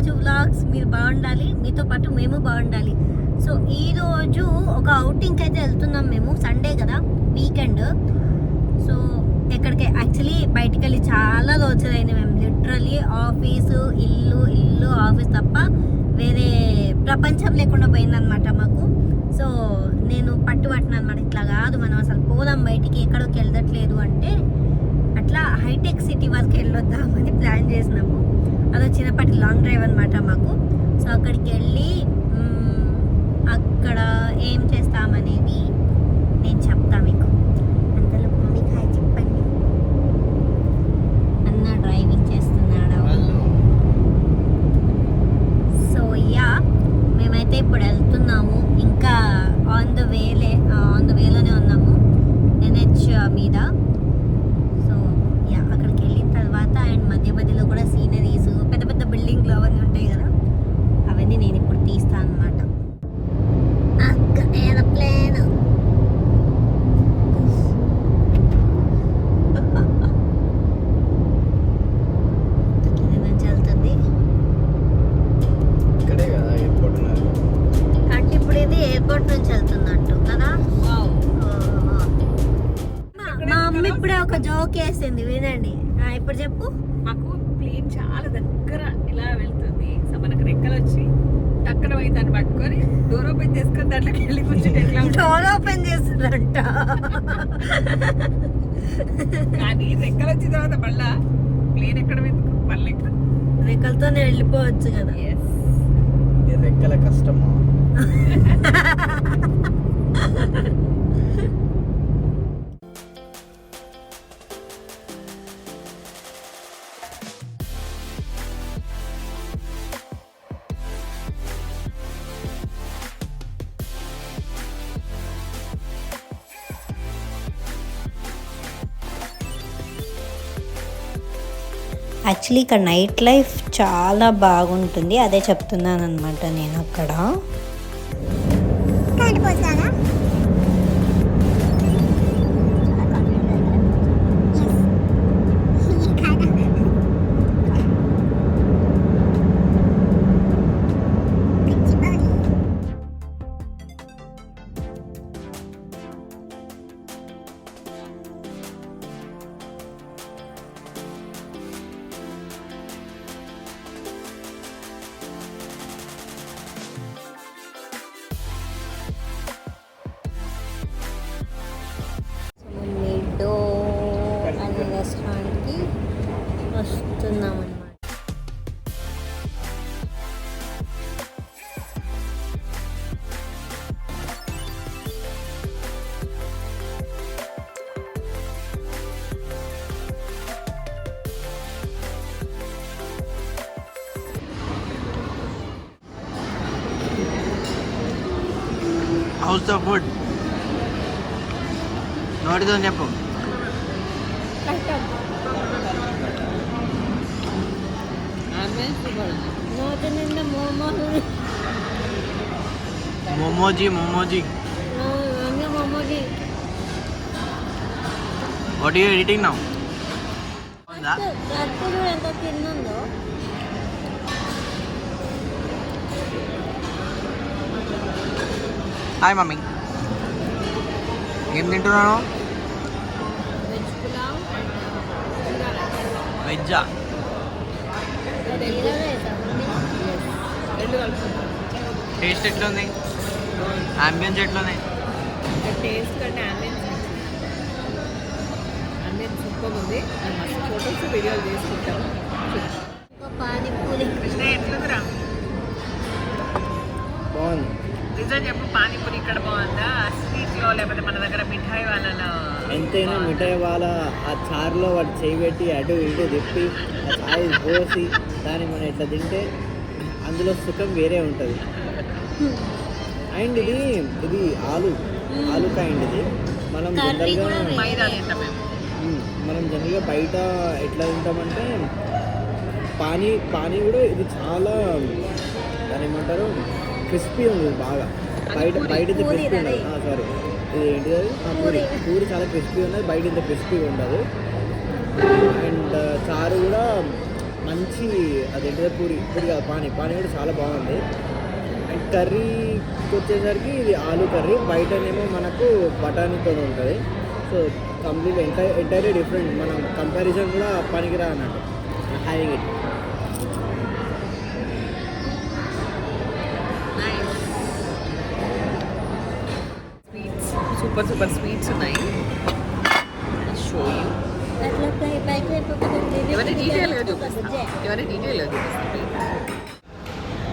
రాజు vlogs మీరు బాగుండాలి మీతో పాటు మేము బాగుండాలి. సో ఈరోజు ఒక అవుటింగ్కి అయితే వెళ్తున్నాం మేము సండే కదా వీకెండ్ సో ఎక్కడికి యాక్చువల్లీ బయటికి వెళ్ళి చాలా రోజులైంది మేము. లిటరలీ ఆఫీసు ఇల్లు ఇల్లు ఆఫీస్ తప్ప వేరే ప్రపంచం లేకుండా పోయిందనమాట మాకు. సో నేను పట్టుబట్టిన అనమాట ఇట్లా కాదు మనం అసలు పోదాం బయటికి ఎక్కడికి వెళ్ళట్లేదు అంటే అట్లా హైటెక్ సిటీ వరకు వెళ్ళొద్దామని ప్లాన్ చేసినాము. అదో చిన్నపాటి లాంగ్ డ్రైవ్ అనమాట మాకు. సో అక్కడికి వెళ్ళి అక్కడ ఏం చేస్తామనేది నేను చెప్తా మీకు. అంతలో మమ్మీకి హాయ్ చెప్పండి. అన్న డ్రైవింగ్ చేస్తున్నాడు? సో యా మేమైతే ఇప్పుడు వెళ్తున్నాము. ఇంకా ఆన్ ద వేలే ఆన్ ద వేలోనే ఉన్నాము. ఎన్హెచ్ మీద. సో యా అక్కడికి వెళ్ళిన తర్వాత అండ్ మధ్య మధ్యలో కూడా సీనరీస్ బిల్డింగ్లు అవన్నీ ఉంటాయి కదా అవన్నీ నేను ఇప్పుడు తీస్తాను అనమాట ఏరోప్లేన్ ఇప్పుడు ఇది ఎయిర్పోర్ట్ నుంచి వెళ్తున్నట్టు కదా? మా- మా అమ్మ ఇప్పుడే ఒక జోక్ వేసింది వినండి. ఇప్పుడు చెప్పు. మాకు ప్లేన్ చాలా దగ్గర ఇలా వెళ్తుంది. సో మనకు రెక్కలు వచ్చి టక్కన పోయి దాన్ని పట్టుకొని డోర్ ఓపెన్ చేసుకొని దాంట్లోకి వెళ్ళి కూర్చుంటే ఎట్లా? డోర్ ఓపెన్ చేస్తుందంట కానీ రెక్కలు వచ్చిన తర్వాత మళ్ళా ప్లేన్ ఎక్కడ ఎందుకు? మళ్ళీ ఎక్కడ? రెక్కలతోనే వెళ్ళిపోవచ్చు కదా. ఇది రెక్కల కష్టమా? యాక్చువల్లీ ఇక్కడ నైట్ లైఫ్ చాలా బాగుంటుంది. అదే చెప్తున్నాను అనమాట నేను అక్కడ. హౌస్ ఆఫ్ ఫుడ్ నోటితో చెప్పు మోమోజీ మోమోజీ వాట్ యూ ఎడిటింగ్ నౌ ఎంత తిన్నుందో హాయ్ మమ్మీ. ఏం తింటున్నాను వెజ్జా? టేస్ట్ ఎట్లుంది? అంబియన్స్ ఎట్లుంది? టేస్ట్ కంటే అంబియన్స్ అంబియన్స్ సూపర్ ఉంది. ఫొటోస్ వీడియోలు చేసుకుంటాము పానీపూరి. కృష్ణ ఎట్లుందిరా? బాగుంది. నిజం చెప్పు పానీపూరి ఇక్కడ బాగుందా స్వీట్లో లేకపోతే మన దగ్గర మిఠాయి వాళ్ళలో ఎంతైనా మిఠాయి వాళ్ళ ఆ చారులో వాడు చేయి పెట్టి అటు ఇటు తిప్పి ఆ చాయ్ పోసి దాన్ని మనం ఇట్లా తింటే అందులో సుఖం వేరే ఉంటుంది అండ్ ఇది ఇది ఆలు ఆలు కైండ్ ఇది మనం కర్రీ జనరల్గా. మనం జనరల్గా బయట ఎట్లా తింటామంటే పానీ పానీ కూడా ఇది చాలా దాని ఏమంటారు క్రిస్పీ ఉంది బాగా బయట. బయట క్రిస్పీ. ఉండదు సారీ ఇది అది? పూరి. పూరి. పూరి చాలా క్రిస్పీ ఉన్నది బయట ఇంత క్రిస్పీ ఉండదు. అండ్ చారు కూడా మంచి అదేంటిదో పూరి. పూరి కాదు పానీ. పానీ కూడా చాలా బాగుంది. అండ్ కర్రీకి వచ్చేసరికి ఇది ఆలు కర్రీ. బయటనేమో మనకు బఠానీతో ఉంటుంది. So complete entire entirely different మనం కంపారిజన్ కూడా పనికిరా అన్నట్టు having it super super sweets ఉన్నాయి షో యూ అట్లా డీటెయిల్గా చూపిస్తాను డీటెయిల్గా చూపిస్తాను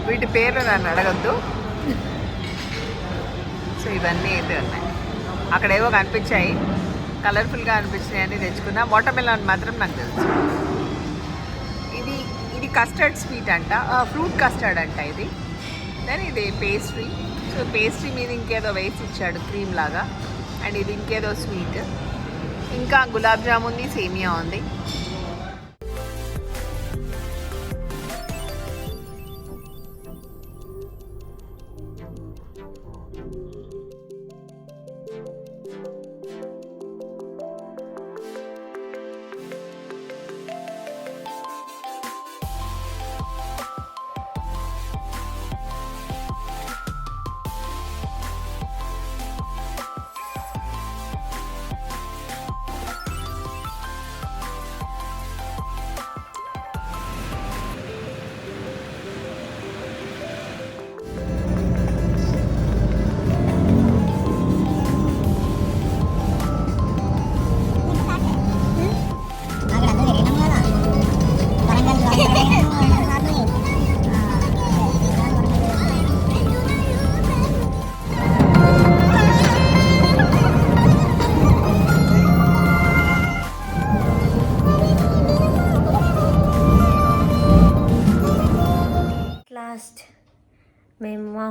వీటి పేర్లు నన్ను అడగద్దు. సో ఇవన్నీ అయితే ఉన్నాయి. అక్కడ ఏవో కనిపించాయి. కలర్ఫుల్గా అనిపించినాయి అని తెచ్చుకున్నా. వాటర్ మెలాన్ మాత్రం నాకు తెలుసు. ఇది ఇది కస్టర్డ్ స్వీట్ అంట. ఫ్రూట్ కస్టర్డ్ అంట ఇది. దెన్ ఇది పేస్ట్రీ పేస్ట్రీ మీద ఇంకేదో వేసి ఇచ్చాడు క్రీమ్ లాగా. అండ్ ఇది ఇంకేదో స్వీట్ ఇంకా గులాబ్ జాముంది సేమియా ఉంది.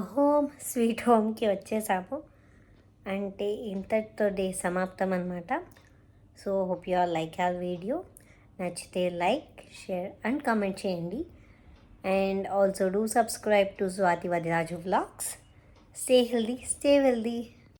హోమ్ స్వీట్ హోమ్కి వచ్చేసాము. అంటే ఇంతటితో డే సమాప్తం అనమాట so hope you are like our video నచ్చితే లైక్ షేర్ అండ్ కామెంట్ చేయండి. And also do subscribe to Swathi Vadiraju vlogs stay healthy stay wealthy